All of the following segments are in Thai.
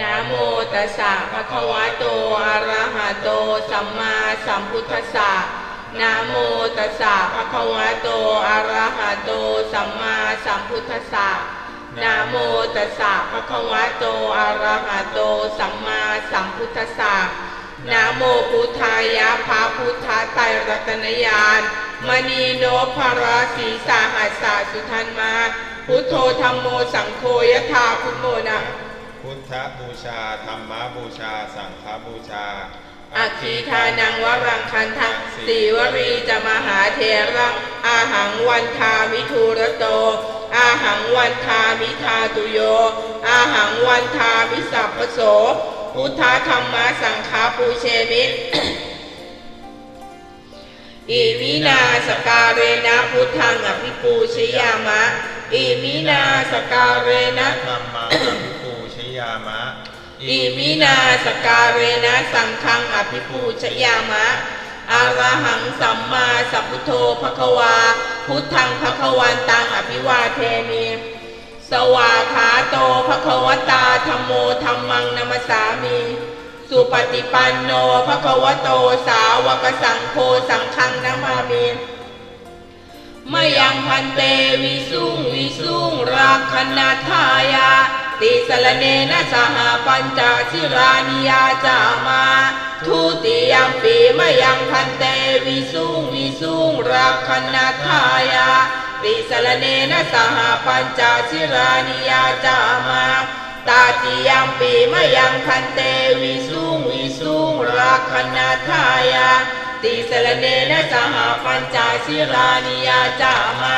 นะโมตัสสะภะคะวะโต อะระหะโต สัมมาสัมพุทธัสสะนะโมตัสสะภะคะวะโต อะระหะโต สัมมาสัมพุทธัสสะนะโมตัสสะภะคะวะโต อะระหะโต สัมมาสัมพุทธัสสะนะโมพุทธายะพระพุทธไตรรัตนญาณมณีโนภราสีสาหัสสะสุทันมา พุทโธธรรมโมสังโฆยะถาพุทโมนะ พุทธบูชา ธรรมบูชา สังฆบูชา อัคคีทานังวรังคันทังสีวรีจะมหาเทรังอาหังวันทามิทูระโต อาหังวันทามิทาตุโย อาหังวันทามิสัพพโส พุทธธรรมสังฆาปูเชมิอิมินาสการเรนะพุทธังอภิปูชยามะ อิมินาสการเรนะธรรมาภิปูช ยามะ อิมินาสกาเรนะสังฆังอภิปูชยามะอาระหังสัมมาสัมพุทโธภควา พุทธังภควันตังอภิวาเทมิสวาขาโตภควตาธรรมโมธรรมังนมสสามิสุปฏิปันโนภควโตสาวกสังโฆสังฆังนามามิมยังพันเตวิสุงวิสุงรักขณาทายา ติสลเนนะสหปัญจสิรานิยาจามาทุติยมปีมยังพันเตวิสุงวิสุงรักขณาทายาติสลเนนะสหปัญจสิรานิยาจามาตาติยมปีมยังพันเตวิสุงวิสุงรักขณาทายาติสลเนนะสหปัญจสิรานิยาจามา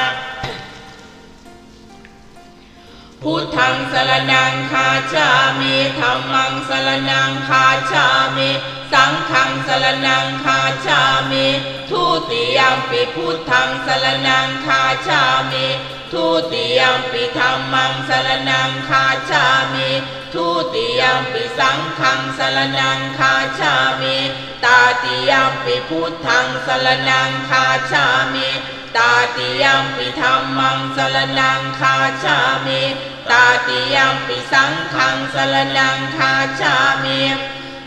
พุทธังสรนังคาชามิธรรมังสรนังคาชามิ สังฆังสรนังคาชามิทุติยมปิพุทธังสรนังคาชามิทุติยมปิธรรมังสรนังคาชามิทุติยมปิสังฆังสรนังคาชามิ ตาติยมปิพุทธังสรนังคาชามิ ตาติยมปิธรรมังสรนังคาชามิตาติยมปิสังฆังสรนังคาชามิ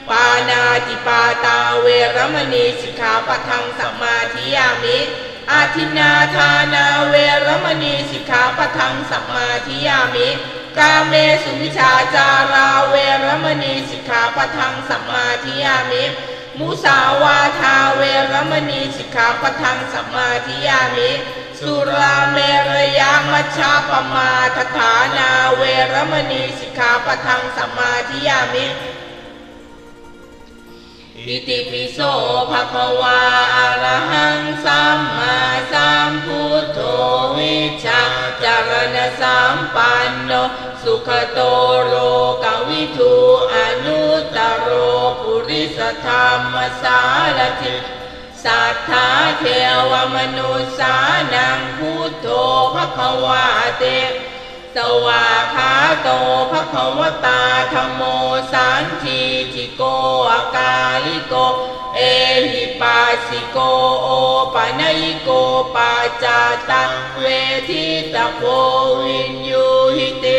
ปานาติปาตาเวรมณีสิกขาปะทังสัมมาทิยามิอาทินนาทานาเวรมณีสิกขาปะทังสัมมาทิยามิกาเมสุมิชาจาราเวรมณีสิกขาปะทังสัมมาทิยามิ มุสาวาทาเวรมณีสิกขาปทังสัมมาทิยามิ สุราเมรยามัชฌาปมาทฐานาเวรมณีสิกขาปทังสัมมาทิยามิอิติปิโสภะคะวาอะระหังสัมมาสัมพุทโธวิชาจารณสัมปันโนสุขโตโรกวิทูอนุตตโร สธรรมสารถิสัทธาเทวมนุษสานังพุทโธภะควาเตสวาขาโตภะควตาธรรมโมสันทีจิโกอากาลิโก เอหิปัสสิโกโอปะนยิโกปาจาตังเวทิตาโพวินยูหิติ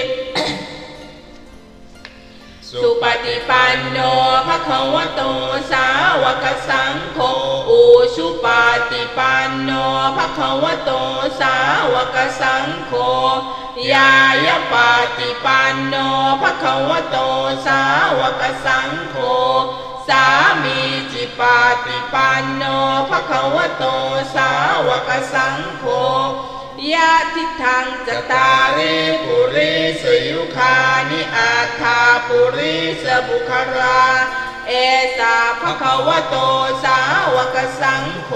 สุปฏิปันโนภะคะวะโตสาวกสังโฆอุชุปฏิปันโนภะคะวะโตสาวกสังโฆยายปฏิปันโนภะคะวะโตสาวกสังโฆสามีจิปฏิปันโนภะคะวะโตสาวกสังโฆ ยะทิทังจตาริปุริสยุคานิอาทาปุริสบุครา เอสาภะคะวะโตสาวกสังโฆ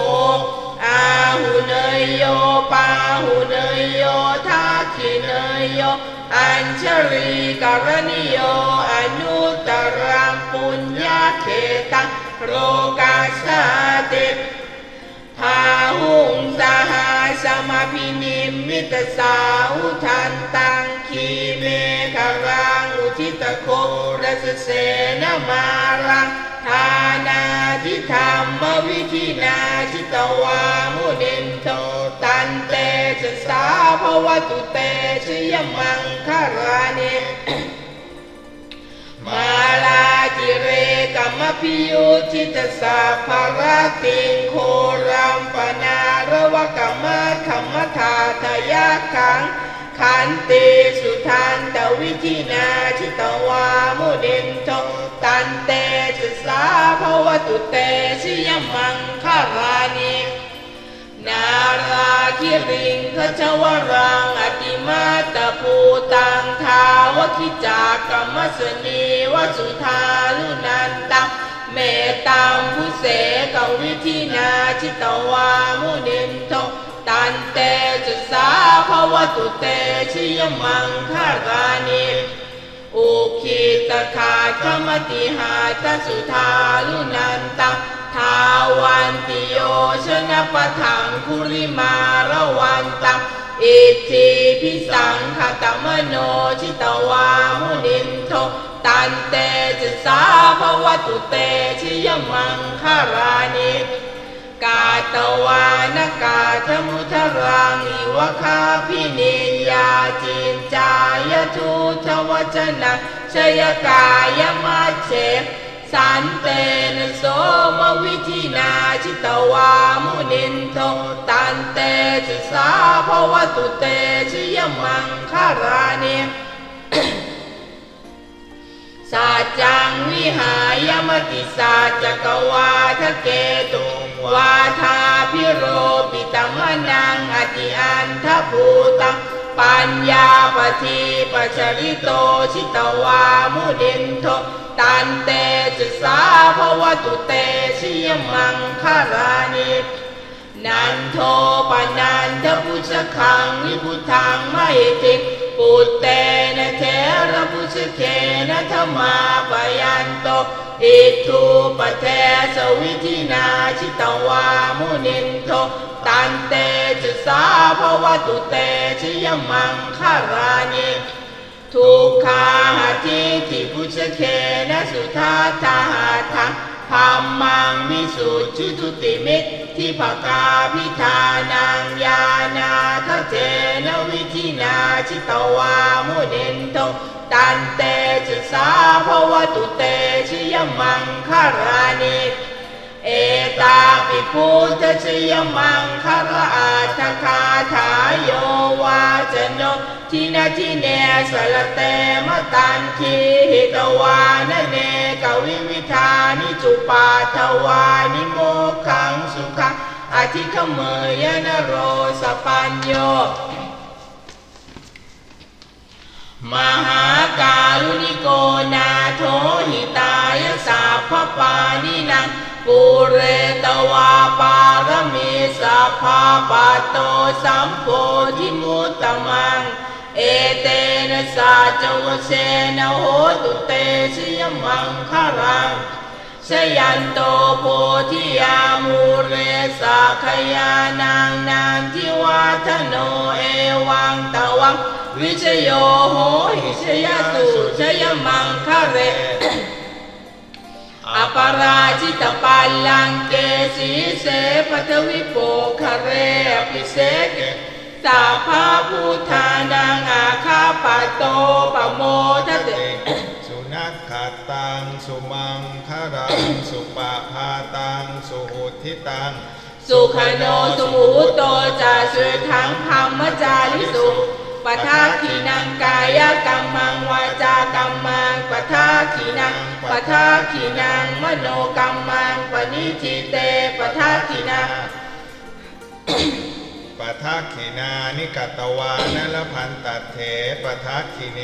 อาหุเนยโยปาหุเนยโยทักขิเนยโย อัญชลีกรณิโยอนุตตรังปุญญาเขตังโรกาสติ พาหุงสหาสมาพินิมมิตสาอุทันตังคีเมฆรังอุทิตโครัสเสนมารังทานาทิธรรมวิธินาจิตวามุนินโตตันเตชะสาภวตุเตชยมังคารานิมาลา จิเรกัมมพิยุทิตสาภารติงโครัมปนาระวะกัมมะคัมมทาทยาขังขันติสุทันตวิธินาชิตวามุเดนโทตันเตสสาภวตุเตชิยมังคารานินาราคิริงขจวรังอติมาติจากรรมสนีวสุธาลุนันตังเมตังพุเสกวิธินาชิตวามุนินโทตันเตจุสาภวตุเตชิยมังคารานิอุคิตคาธรรมติหาตสุธาลุนันตังทาวันติโยชนะปะทังคุริมาระวันตัง อิทธิพิสังขตมโนชิตวามุนินโทตันเตจะสาภวตุเตชิยมังคารานิกาตวานกาธมุทรังอิวคาพินิญญาจินจายทุทวจนะชยกายมัจเฉ สันเตนโสมวิธินาชิตวามุนินโทตันเตจิสาภวตุเตชิยมังคารานิสัจจังวิหายมติสัจจกวาทะเกตุวาทาพิโรปิตมนังอติอันทภูตังปัญญาปทีปัจริโตชิตวามุดินโท ตันเตจิสาภวตุเตชิยมังคารานินันโทปนันทพุชคังวิพุทังไม่ติปุตเตนะเทระพุชเคนะธรรมาปยันโตอิทุปเทสวิธินาชิตวามุนินโทตันเตจุสาภวตุเตชิยมังคารานิ ทุกขาทิทิพุชเคนะสุทาทาหาทังธรรมังวิสุทธิทุติมิตทิภกาพิธานังยานาทเทนวิธินาชิตวามุนินโตตันเตจิสาภวตุเตชิยมังคารานิ ตาปิพุทธชยมังคาราอาทคาถาโยวาจโนทินาทิเนสลเตมตันคีหิตวานเนกวิวิธานิจุปาทวานิโมขังสุขังอธิขเมยนโรสปัญโยมหาการุณิโกนาโทหิตายสัพพปานินัง ปุเรตวาปารมีสัพพาปโตสัมโพธิมุตตมัง เอเตนะสัจวเสนะโหตุเตชยมังคารังชยันโตโพธิยามูเรสัขยานังนานทิวาทโนเอวังตวังวิชโยโหหิชยสุชยมังคะเร อปาราชิตปัลลังเกสีเสปัทวิโปคะเรอภิเสกสาภาพุทธานังอาคาปะโตปะโมทะเตสุนัขขัดตังสุมังคารังสุปะพาตังสุหุทิตัง สุขโนสุมุโตจาสุทังธรรมจาริสุปทาขีนังกายก ขีนังปทาขีนังมโนกรรมังปณิทิเตปทาขีนังปะทักขินานิกัตตวานลพันตัดเถปะทักขิเน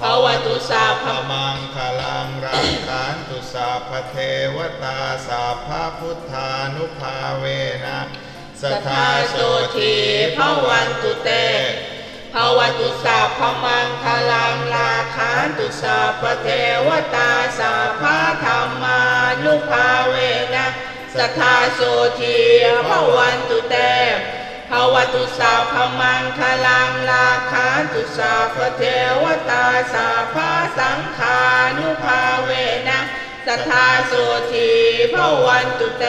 ภวตุสาพภมังคลังรังคานตุสาพเทวตาสาพาพุทธานุภาเวนะสสัททธาธาโสโสทีทีภวันตุเตภ วตุสาภมังคลังลาคานตุสาปเทวตาสาภาธรรมานุภาเวนะสัทธาโสทีภวันตุเตภวตุสาภมังคลังลาคานตุสาปเทวตาสาภาสังขานุภาเวนะสัทธาโสทีภวันตุเต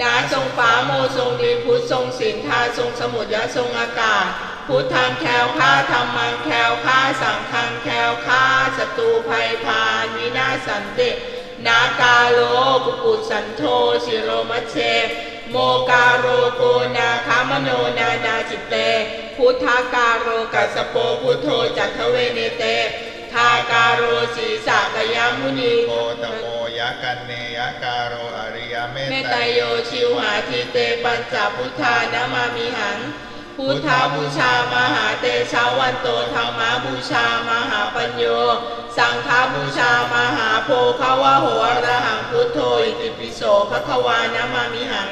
นาทรงฟ้าโมทรงดินพุทธทรงสินทาทรงสมุทรและทรงอากาศ พุทธังแคล้วคลาธรรมังแคล้วคลาสังฆังแคล้วคลาศัตรูภัยพานวินาสันตินากาโลกุกุสันโทสิโรมัเช โมกาโรโกนาคามโนนานาจิตเต พุทธากาโรกัสโปพุทโธจัตเทเวเนเต ทากาโรสีสากยามุนีโคตโมยะกันเนยะกาโรอริยเมเมตตไตตาโยโยชิวหาทิเตปัญจพุทธานามามิหัง พุทธาบูชามหาเตชาวันโตธรรมาบูชามหาปัญโย สังฆาบูชามหาโพคาวะโหอรหังพุทโธอิติปิโสภควานามามิหัง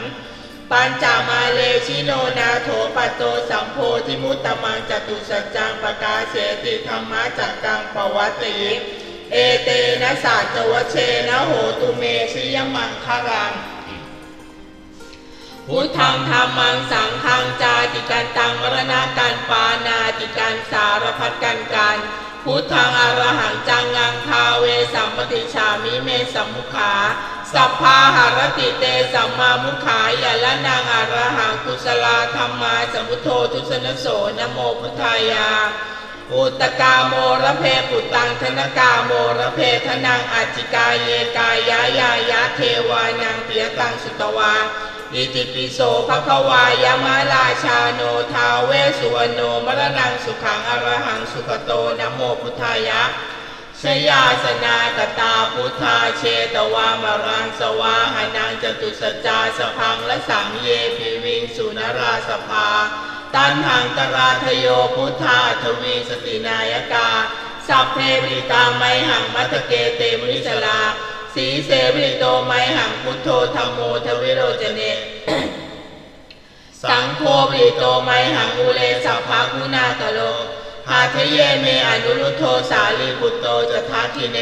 ปัญจามาเลชิโนนาโถปัตโตสัมโพธิมุตตมังจตุสัจจังปกาเสติธรรมะจักกังปวัตติเอเตนะสัจวเชนะโหตุเมชิยมังคารังพุทธังธรรมังสังฆังจาติกันตังมรณะกันปานาติกันสารพัดกันกันพุทธังอรหังจังงังคาเวสัมปติชามิเมสัมมุขา สัพพาหารติเตสัมมามุขายะละนางอรหังกุศลาธรรมาสมุทโธทุสนโสนโมพุทธายาอุตกาโมระเพปุตตังธนกาโมระเพทนังอัจจิกาเยกายายายะเทวานังเปียตังสุตวาอิติปิโสภควายามาราชาโนทาเวสุวรรณโนมรณังสุขังอรหังสุขโตนโมพุทธายะ ชยาสนากตาพุทธาเชตวามรังสวาหานังจตุสจาสพังและสังเยปิวิงสุนราสภา ตันหังตราทโยพุทธาทวีสตินายกา สัพเพบริตาไมหังมัตเกเตมุนิสลา สีเสบริโตไมหังพุทโธธรรมโมทวิโรจเนสังโฆบริโตไมหังอุเลสัพพะกุณากะโล หาทเยเมอนุรุโธสาลีพุตโตจะทัทิเน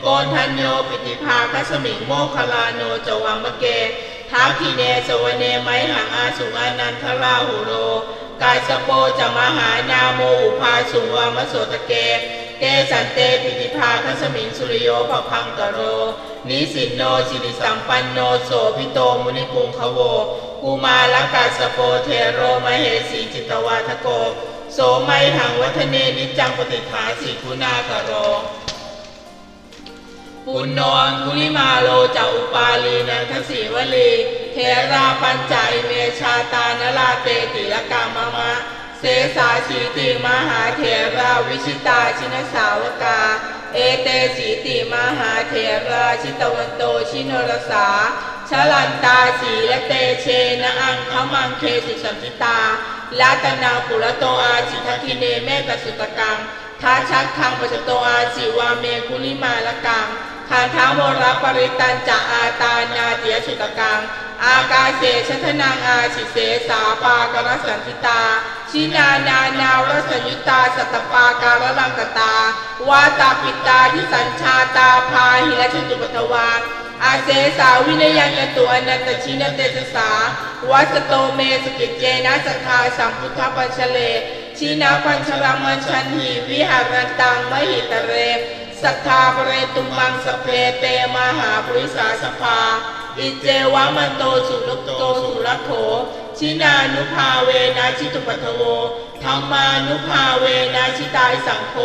โกนทัญโยปิติภาคัสมิงโมคลาโนจวัมมะเกทักขิเนสวเนไมหังอาสุงานันทราหุโร กายสโปจะมหานาโมอุภาสุวามโสตเก เกสันเตปิติภาคัสมิงสุริโยภพังกโร นิสินโนสิริสัมปันโนโสพิโตมุนิปุงคโวกุมารกัสสโปเทโรมเหสีจิตวาทโก โสไมหังวัฒเนนิจังปฏิภาสิคุณากะโร ปุณโนคุลิมาโลจะอุปาลีนันทสีวลีเทราปัญจายเมชาตานลาเตติลกามมะ เสสาชีติมหาเถราวิชิตาชินสาวกา เอเตสีติมหาเถราชิตวันโตชินรสาชลันตาสีและเตเชนะอังคมังเคสุสัมพิตา ลาตนาปุระโตอาชิทัคิเนเมตสุตกังทาชักคังปัจโตอาจิวาเมคุลิมาละกังคานท้าโมระปริตันจะอาตานาเตียสุตกัง อากาเสชัทนังอาชิเสสาปากรสันทิตา ชินานานาวรสยุตาสัตปาการลังกตาวาตาปิตาทิสัญชาตาพาหิรชตุปทวาอาเสสาวินยังยตุอนันตชินเตสสา วัสโตเมสกิจเจนะสัทาสัมพุทธปัญชเลชีนาปัญชรมัญชันหีวิหารนตังมหิตเรสัทธาเปรตุมังสเพเตมหาปริสาสภา อิเจวะมันโตสุลุกโตสุรโขชินานุภาเวนะชิตุปัทโวธรรมานุภาเวนะชิตายสังโฆ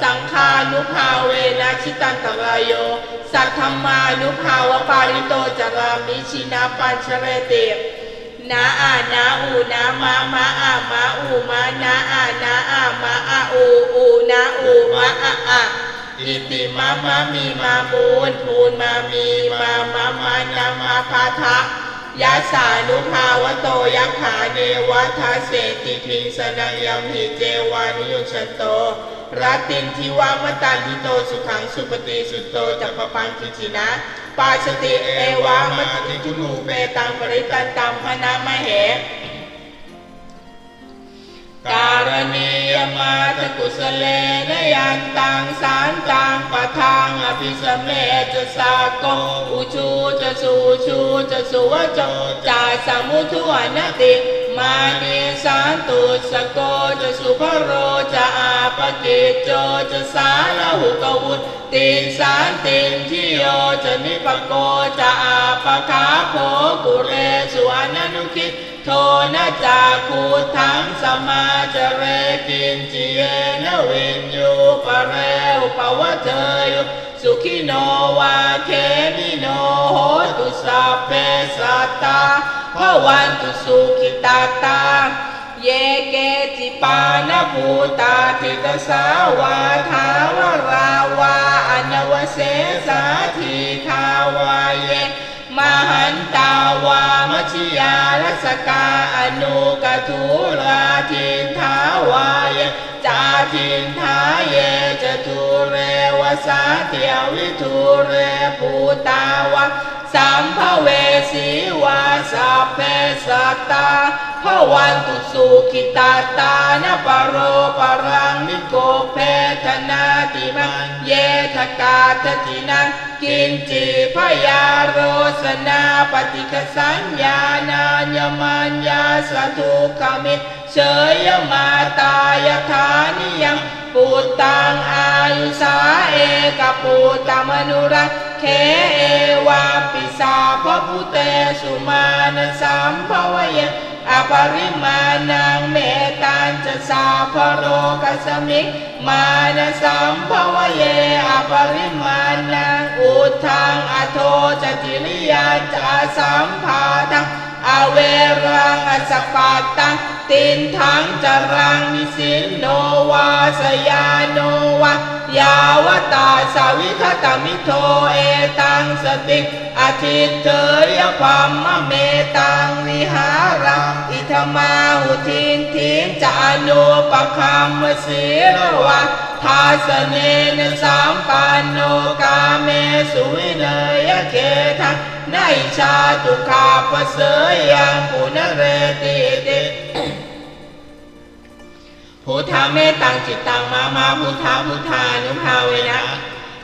สังฆานุภาเวนะชิตันตรายโย สัทธรรมานุภาวปาริโตจารามิชินาปัญชเรเต นาอานาอูนามามาอามาอูมานาอานาอามาอาอูอูนาอูมาอาอาอิติมามามีมามูนทูนมามีมามามานามาพาทะยาสานุภาวโตยักขาเนวัฏเสติพิงสนังยัมหิเจวานิยุชันโตรัตตินทิวามตันทิโตสุขังสุปฏิสุตโตจักปปังคิจินะ ปาสติเอวามติจุนูเปตังปริตันตัมพนามเหการณียมาตกุสเลนยันตังสารตังปะทังอภิสเมจะสาโกอุชูจะสูชูจะสุวโจจาสมุทุวนติ มานิสันตุสโกจะสุภโรจะอาปกิจโจจะสาลหุกวุตติสานตินทิโยจะนิปโกจะอาปคาโภกุเรสุอนันุคิตโทนะจาคูทังสมาจะเรกินจิเยนวินยูปะเรอุปวะเทยุ สุขิโนวาเคมิโนโหตุสัพเพสัตตาภวันตุสุขิตาตา เยเกจิปานภูตาทิตสาวาทาวราวาอนวเสสาที สาเทียวิทุเรปูตาวะสัมภเวสีวาสัพเพสัตตาภวันตุสุขิตาตานปโรปรังนิโกเพทนาติมังเยทกาทตินังกินจีพยาโรสนาปฏิกสัญญาณายมัญญาสทุขมิตเฉยมาตายธานิยังปูตังอายุสา ปูตมนุรักเคเอวาปิสาพพุเตสุมาณสัมภวเยอปริมาณังเมตันจะสาพโรกัสมิงมานสัมภวเยอปริมาณังอุทังอโทจติริยาจาสัมภาทัง อเวรังอสปัตตังตินทังจรังนิสินโนวาสยาโนวายาวตาสาวิคตมิโทเอตังสติอาทิตเตยพัมมะเมตังวิหารังอิธมาหุทินทินจานุปคัมมสีรวะ ทาสเนนสัมปันโนกาเมสุวิเนยเคทังนชาตุคาปเสยยังปุณเรติติพุทธาเมตังจิตตังมามาพุทธาพุทธานุภาเวนะ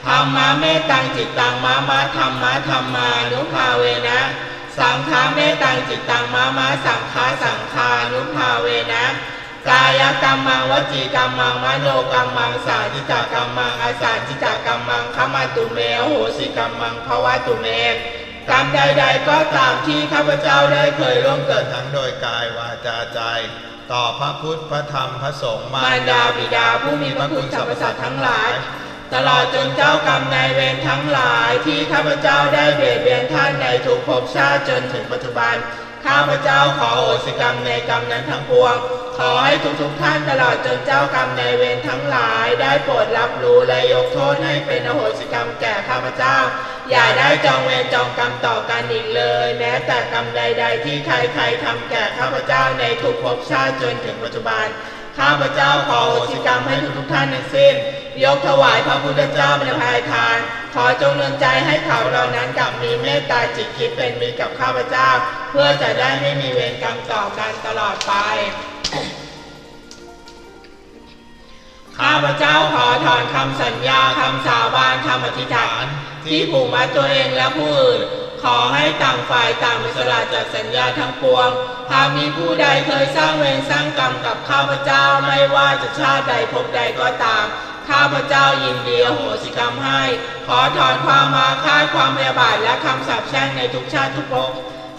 ธรรมาเมตังจิตตังมามาธรรมาธรรมานุภาเวนะสังฆาเมตังจิตตังมามาสังฆาสังฆานุภาเวนะ กายกรรมังวจีกรรมังมโนกรรมังสาจิจกรรมังอาสาจิจกรรมังขมาตุเมโหสิกรรมังภวะตุเมกรรมใด ๆ ก็ตามที่ข้าพเจ้าได้เคยร่วมเกิดดทั้งโดยกายวาจาใจ ต่อพระพุทธพระธรรมพระสงฆ์มารดาบิดาผู้มีพระคุณสรรพสัตว์ทั้งหลาย ตลอดจนเจ้ากรรมนายเวรทั้งหลายที่ข้าพเจ้าได้เบียดเบียนท่านในทุกภพชาติจนถึงปัจจุบันข้าพเจ้าขอโอสิกรรมในกรรมนั้นทั้งปวง ขอให้ทุกๆท่านตลอดจนเจ้ากรรมในเวรทั้งหลาย ได้โปรดรับรู้และยกโทษให้เป็นอโหสิกรรมแก่ข้าพเจ้า อย่าได้จองเวรจองกรรมต่อกันอีกเลย แม้แต่กรรมใด ๆ ที่ใครๆทำแก่ข้าพเจ้าในทุกภพชาติจนถึงปัจจุบันข้าพเจ้าขอโอสิกรรมให้ทุกๆท่านทั้งสิ้น ยกถวายพระพุทธเจ้าเป็นภายทาน ขอจงเนืองใจให้เขาเหล่านั้นกลับมีเมตตาจิตคิดเป็นมิตรกับข้าพเจ้า เพื่อจะได้ไม่มีเวรกรรมต่อกันตลอดไป ข้าพเจ้าขอถอนคำสัญญาคำสาบานคำอธิษฐาน ที่ผูกมัดตัวเองและผู้อื่น ขอให้ต่างฝ่ายต่างอิสละจากสัญญาทั้งปวง หากมีผู้ใดเคยสร้างเวรสร้างกรรมกับข้าพเจ้าไม่ว่าจะชาติใดภพใดก็ตาม ข้าพเจ้ายินดีอโหสิกรรมให้ ขอถอนความมาคาความพยาบาทและคำสาปแช่งในทุกชาติทุกภพ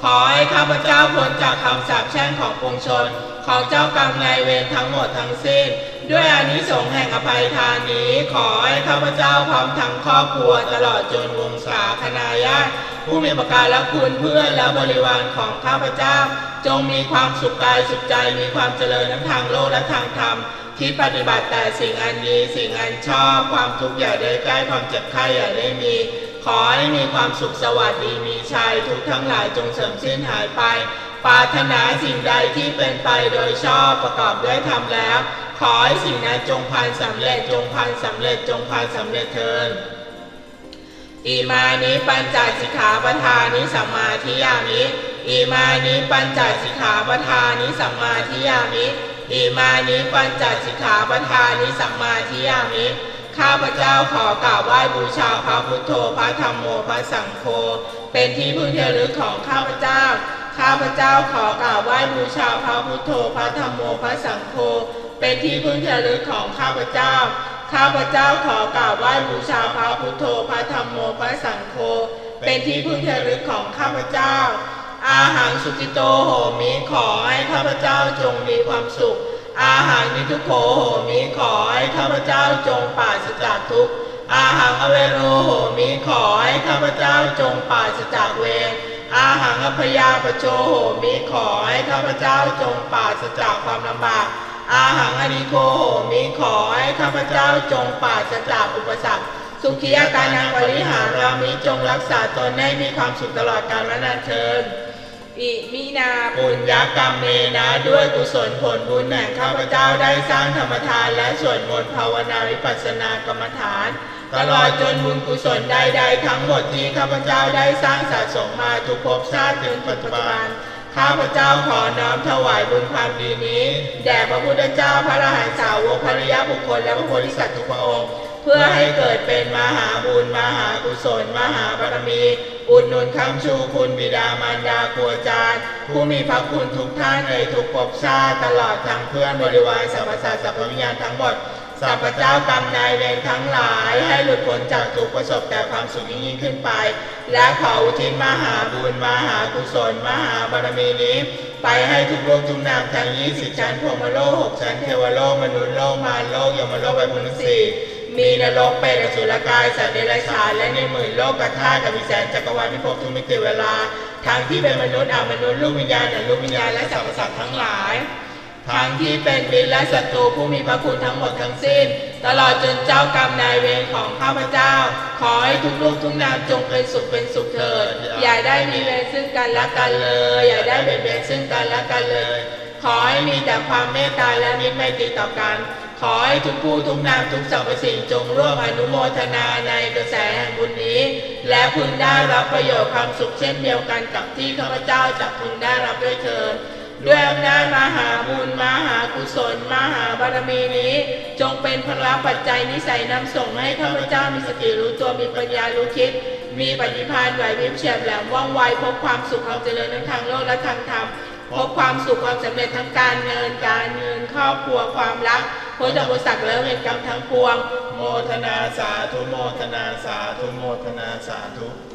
ขอให้ข้าพเจ้าพ้นจากคำสาปแช่งของปวงชน ของเจ้ากรรมนายเวรทั้งหมดทั้งสิ้น ด้วยอานิสงส์แห่งอภัยทานนี้ขอให้ข้าพเจ้าพร้อมทั้งครอบครัวตลอดจนวงศาคณาญาติผู้มีประการและคุณเพื่อนและบริวารของข้าพเจ้า จงมีความสุขกายสุขใจมีความเจริญทั้งทางโลกและทางธรรมที่ปฏิบัติแต่สิ่งอันดีสิ่งอันชอบความทุกข์อย่าได้ใกล้ความเจ็บไข้อย่าได้มี ขอให้มีความสุขสวัสดีมีชัยทุกทั้งหลายจงเสริมสิ้นหายไปปรารถนาสิ่งใดที่เป็นไปโดยชอบประกอบด้วยธรรมแล้ว ขอให้สิ่งนั้นจงพันสำเร็จจงพันสำเร็จจงพันสำเร็จเถิดอิมานิปัญจสิกขาปทานิสัมมาทิยามิอิมานิปัญจสิกขาปทานิสัมมาทิยามิอิมานิปัญจสิกขาปทานิสัมมาทิยามิข้าพเจ้าขอกราบไหว้บูชาพระพุทโธพระธรรมโมพระสังโฆเป็นที่พึ่งที่ระลึกของข้าพเจ้า ข้าพเจ้าขอกราบไหว้บูชาพระพุทโธพระธรรมโมพระสังโฆ เป็นที่พึ่งที่ระลึกของข้าพเจ้า ข้าพเจ้าขอกราบไหว้บูชาพระพุทโธพระธรรมโมพระสังโฆ เป็นที่พึ่งที่ระลึกของข้าพเจ้า อาหังสุกิโตโหมิขอให้ข้าพเจ้าจงมีความสุข อาหังนิทุโขโหมิขอให้ข้าพเจ้าจงปราศจากทุกข์ อาหังอเวโรโหมิขอให้ข้าพเจ้าจงปราศจากเวรอาหังอพยาปโชโหมิขอให้ข้าพเจ้าจงปราศจากความลำบาก อาหังอนิโกโหมิขอให้ข้าพเจ้าจงปราศจากอุปสรรค สุขีอาการนางบริหารรามิจงรักษาตนให้มีความสุขตลอดกาลนานเทินอิมินาปุญญกรรมเมนะด้วยกุศลผลบุญแห่งข้าพเจ้าได้สร้างธรรมทานและสวดมนต์ภาวนาวิปัสสนากรรมฐาน ตลอดจนบุญกุศลใดๆทั้งหมดที่ข้าพเจ้าได้สร้างสะสมมาทุกภพชาติจนปัจจุบัน ข้าพเจ้าขอน้อมถวายบุญความดีนี้ แด่พระพุทธเจ้าพระอรหันตสาวกภริยาบุคคลและพระโพธิสัตว์ทุกพระองค์ เพื่อให้เกิดเป็นมหาบุญมหากุศล มหาบารมีอุดหนุนคำชูคุณบิดามารดาครูอาจารย์ ผู้มีพระคุณทุกท่านในทุกภพชาติตลอดทั้งเพื่อนบริวารสรรพสัตว์สรรพวิญญาณทั้งหมด สัพพเจ้ากรรมนายเวรทั้งหลาย ให้หลุดพ้นจากทุกข์ประสบแต่ความสุขยิ่งขึ้นไป และขออุทิศมหาบุญมหากุศลมหาบารมีนี้ ไปให้ทุกโลกทุกนามทั้ง20ชั้นพรมโลกหกชั้นเทวโลกมนุษย์โลกมารโลกยมโลกไปมนุษย์สี่มีนรกเปรตอสุรกายสัตว์เดรัจฉานและในหมื่นโลกกธาตุกับวิแสนจักรวาลพิภพทุกมิติเวลาทั้งที่เป็นมนุษย์อมนุษย์ลูกวิญญาณอลูกวิญญาณและสรรพสัตว์ทั้งหลาย ทั้งที่เป็นมิตรและศัตรูผู้มีพระคุณทั้งหมดทั้งสิ้น ตลอดจนเจ้ากรรมนายเวรของข้าพเจ้า ขอให้ทุกลูกทุกนามจงเป็นสุขเป็นสุขเถิด อย่าได้มีเวรซึ่งกันและกันเลย อย่าได้เบียดเบียนซึ่งกันและกันเลย ขอให้มีแต่ความเมตตาและมิตรไมตรีต่อกัน ขอให้ทุกผู้ทุกนามทุกสรรพสิ่งจงร่วมอนุโมทนาในกระแสแห่งบุญนี้ และพึงได้รับประโยชน์ความสุขเช่นเดียวกันกับที่ข้าพเจ้าจะพึงได้รับด้วยเถิด ด้วยอำนาจมหาบุญมหากุศล มหาบารมีนี้ จงเป็นพละปัจจัยนิสัยนำส่งให้ข้าพเจ้ามีสติรู้ตัวมีปัญญารู้คิด มีปฏิภาณไหวพริบเฉียบแหลมว่องไวพบความสุขความเจริญทั้งทางโลกและทางธรรมพบความสุขความสำเร็จทั้งการเงินการเงินครอบครัวความรักพ้นจากอุปสรรคและเวรกรรมทั้งปวง โมทนาสาธุโมทนาสาธุโมทนาสาธุ